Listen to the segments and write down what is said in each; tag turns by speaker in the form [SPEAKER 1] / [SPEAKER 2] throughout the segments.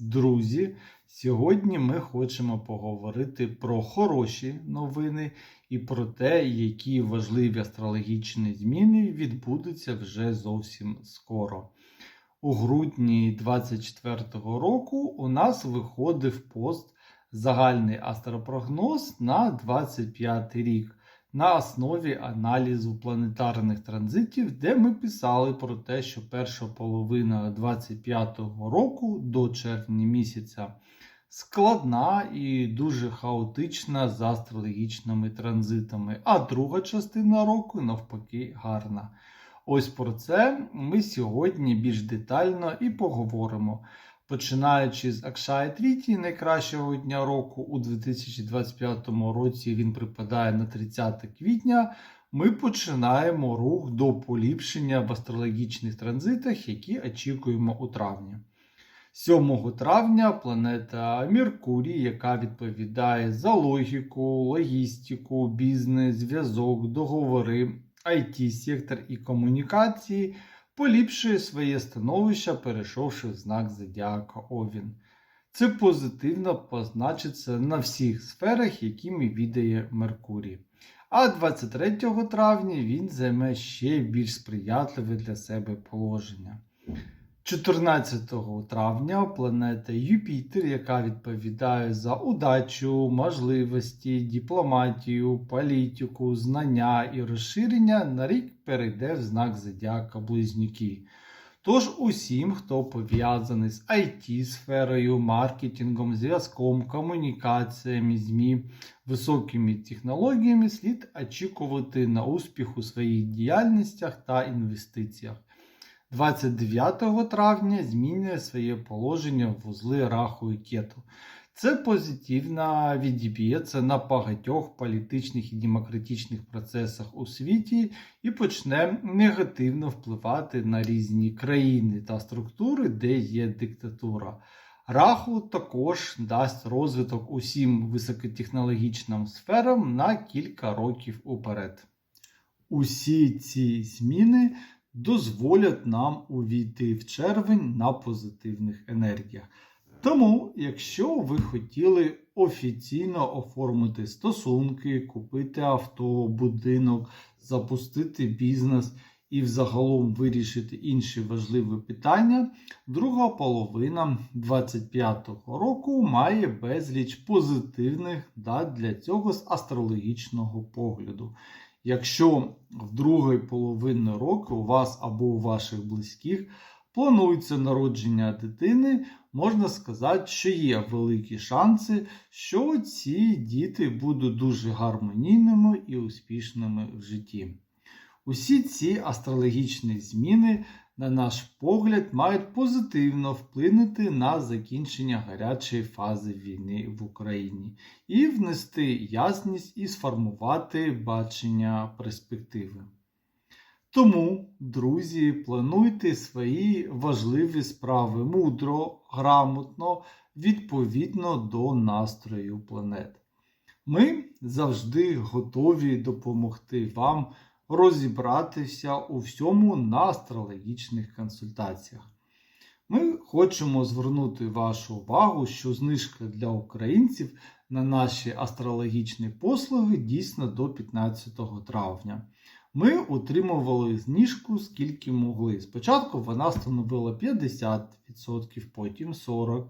[SPEAKER 1] Друзі, сьогодні ми хочемо поговорити про хороші новини і про те, які важливі астрологічні зміни відбудуться вже зовсім скоро. У грудні 24-го року у нас виходив пост Загальний астропрогноз на 25 рік на основі аналізу планетарних транзитів, де ми писали про те, що перша половина 25-го року до червня місяця складна і дуже хаотична за астрологічними транзитами, а друга частина року навпаки гарна. Ось про це ми сьогодні більш детально і поговоримо. Починаючи з Акшая Тріті, найкращого дня року у 2025 році він припадає на 30 квітня. Ми починаємо рух до поліпшення в астрологічних транзитах, які очікуємо у травні. 7 травня планета Меркурій, яка відповідає за логіку, логістику, бізнес, зв'язок, договори, it сектор і комунікації поліпшує своє становище, перейшовши в знак Зодіака Овін. Це позитивно позначиться на всіх сферах, якими відає Меркурій. А 23 травня він займе ще більш сприятливе для себе положення. 14 травня планета Юпітер, яка відповідає за удачу, можливості, дипломатію, політику, знання і розширення, на рік перейде в знак Зодіака Близнюки. Тож усім, хто пов'язаний з it сферою маркетингом, зв'язком, комунікаціями, ЗМІ, високими технологіями, слід очікувати на успіх у своїх діяльностях та інвестиціях. 29 травня змінює своє положення в вузли раху і кету. Це позитивно відіб'ється на багатьох політичних і демократичних процесах у світі і почне негативно впливати на різні країни та структури, де є диктатура. Раху також дасть розвиток усім високотехнологічним сферам на кілька років уперед. Усі ці зміни дозволять нам увійти в червень на позитивних енергіях. Тому, якщо ви хотіли офіційно оформити стосунки, купити авто, будинок, запустити бізнес і взагалом вирішити інші важливі питання, друга половина 25-го року має безліч позитивних дат для цього з астрологічного погляду. Якщо в другої половини року у вас або у ваших близьких планується народження дитини, можна сказати, що є великі шанси, що ці діти будуть дуже гармонійними і успішними в житті. Усі ці астрологічні зміни, на наш погляд, мають позитивно вплинути на закінчення гарячої фази війни в Україні і внести ясність і сформувати бачення перспективи. Тому, друзі, плануйте свої важливі справи мудро, грамотно, відповідно до настрою планет. Ми завжди готові допомогти вам розібратися у всьому на астрологічних консультаціях. Ми хочемо звернути вашу увагу, що знижка для українців на наші астрологічні послуги дійсно до 15 травня. Ми отримували знижку скільки могли. Спочатку вона становила 50%, потім 40%,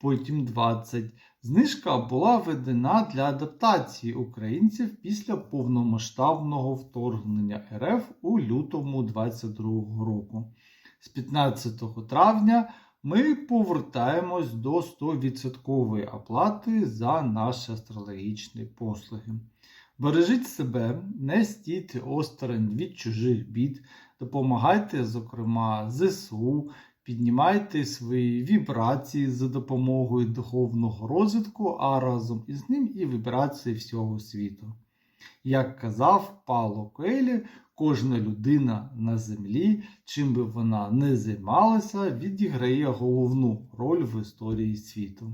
[SPEAKER 1] потім 20%. Знижка була введена для адаптації українців після повномасштабного вторгнення РФ у лютому 2022 року. З 15 травня ми повертаємось до 100% оплати за наші астрологічні послуги. Бережіть себе, не стійте осторонь від чужих бід, допомагайте, зокрема, ЗСУ, піднімайте свої вібрації за допомогою духовного розвитку, а разом із ним і вібрації всього світу. Як казав Пало Коелі, кожна людина на землі, чим би вона не займалася, відіграє головну роль в історії світу.